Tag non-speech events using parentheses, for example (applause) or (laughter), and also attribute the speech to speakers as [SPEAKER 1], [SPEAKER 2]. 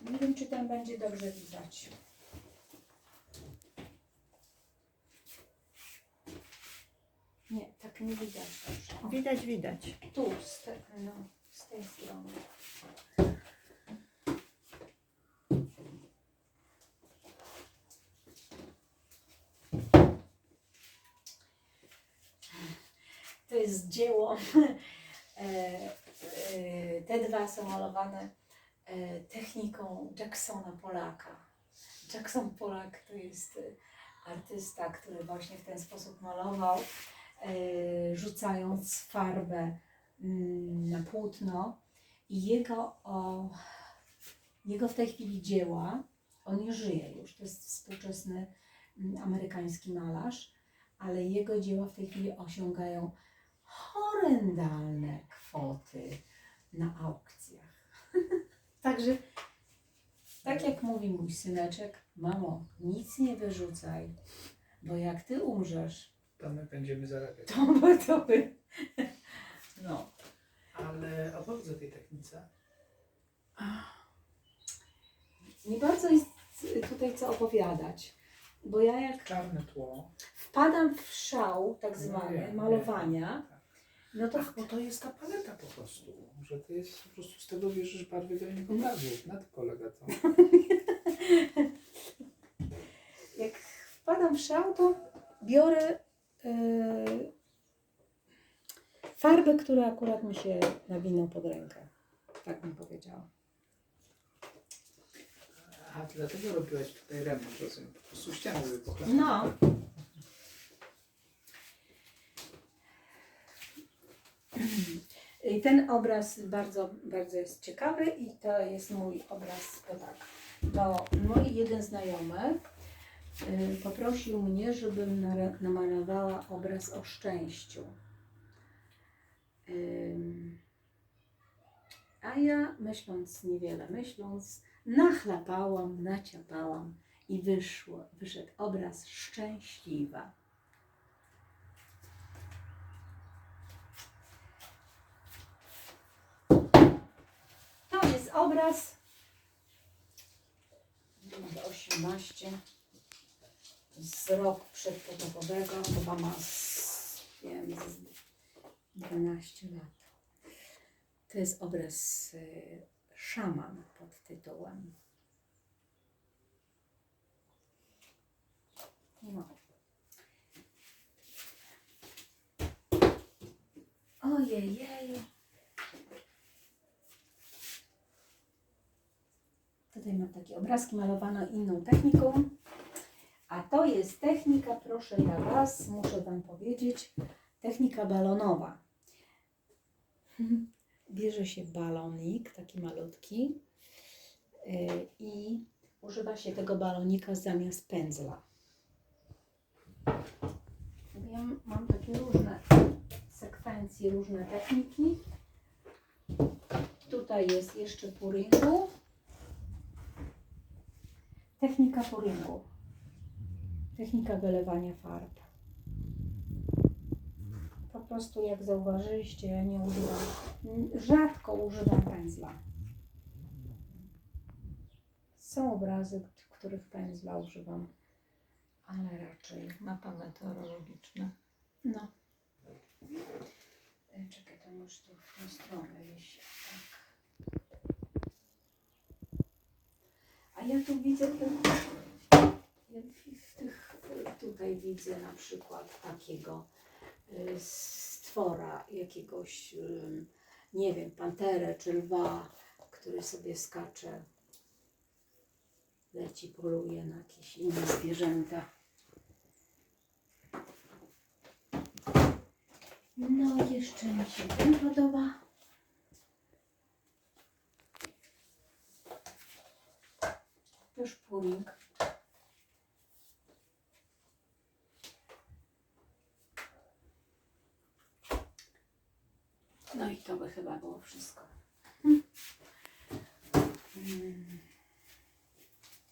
[SPEAKER 1] Nie wiem, czy tam będzie dobrze widać. Nie, tak nie widać dobrze.
[SPEAKER 2] Widać, widać.
[SPEAKER 1] tu, z, te, no, z tej strony. To jest dzieło. (laughs) E, e, Te dwa są malowane techniką Jacksona Polaka. Jackson Polak to jest e, artysta, który właśnie w ten sposób malował, e, rzucając farbę mm, na płótno. I jego, o, jego w tej chwili dzieła, on nie żyje już, to jest współczesny mm, amerykański malarz, ale jego dzieła w tej chwili osiągają horrendalne kwoty na aukcjach. (laughs) Także, tak jak mówi mój syneczek, mamo, nic nie wyrzucaj, bo jak ty umrzesz,
[SPEAKER 3] To my będziemy zarabiać.
[SPEAKER 1] to by to by. No.
[SPEAKER 3] Ale opowiedz o tej technice.
[SPEAKER 1] Nie bardzo jest tutaj co opowiadać, bo ja jak
[SPEAKER 3] Czarne tło.
[SPEAKER 1] wpadam w szał tak
[SPEAKER 3] Nie,
[SPEAKER 1] zwany malowania, no to
[SPEAKER 3] Ach, bo to jest ta paleta po prostu. Że ty jest po prostu z tego wierzysz barwy do innych obrazów. Na tym polega to. (laughs)
[SPEAKER 1] jak wpadam w szał, to biorę yy, farbę, która akurat mi się nawinął pod rękę. Tak bym powiedziała.
[SPEAKER 3] A dlatego robiłaś tutaj remont, rozumiem. Po prostu ściany były.
[SPEAKER 1] No. I ten obraz bardzo, bardzo jest ciekawy i to jest mój obraz, tak. Bo mój jeden znajomy y, poprosił mnie, żebym namalowała obraz o szczęściu. A ja myśląc niewiele, myśląc, nachlapałam, naciapałam i wyszło, wyszedł obraz szczęśliwa. To jest obraz numer 18 z roku przedpotopowego, chyba ma z, wiem, z 12 lat. To jest obraz y, szaman pod tytułem. No. Ojej. Tutaj mam takie obrazki malowane inną techniką. A to jest technika, proszę ja Was, muszę Wam powiedzieć, technika balonowa. (laughs) Bierze się balonik, taki malutki, yy, i używa się tego balonika zamiast pędzla. Ja mam takie różne sekwencje, różne techniki. Tutaj jest jeszcze puringu. Technika puringu. Technika wylewania farb. Po prostu jak zauważyliście, ja nie używam, rzadko używam pędzla. Są obrazy, których pędzla używam, ale raczej
[SPEAKER 2] Mapa meteorologiczna.
[SPEAKER 1] no. E, Czekaj, to już tu w tą stronę jeść. Tak. A ja tu widzę ja w tych, tutaj widzę na przykład takiego y, stwora, jakiegoś, nie wiem, panterę czy lwa, który sobie skacze, leci, poluje na jakieś inne zwierzęta. No, jeszcze mi się ten podoba. Też puring. No i to by chyba było wszystko. Mm.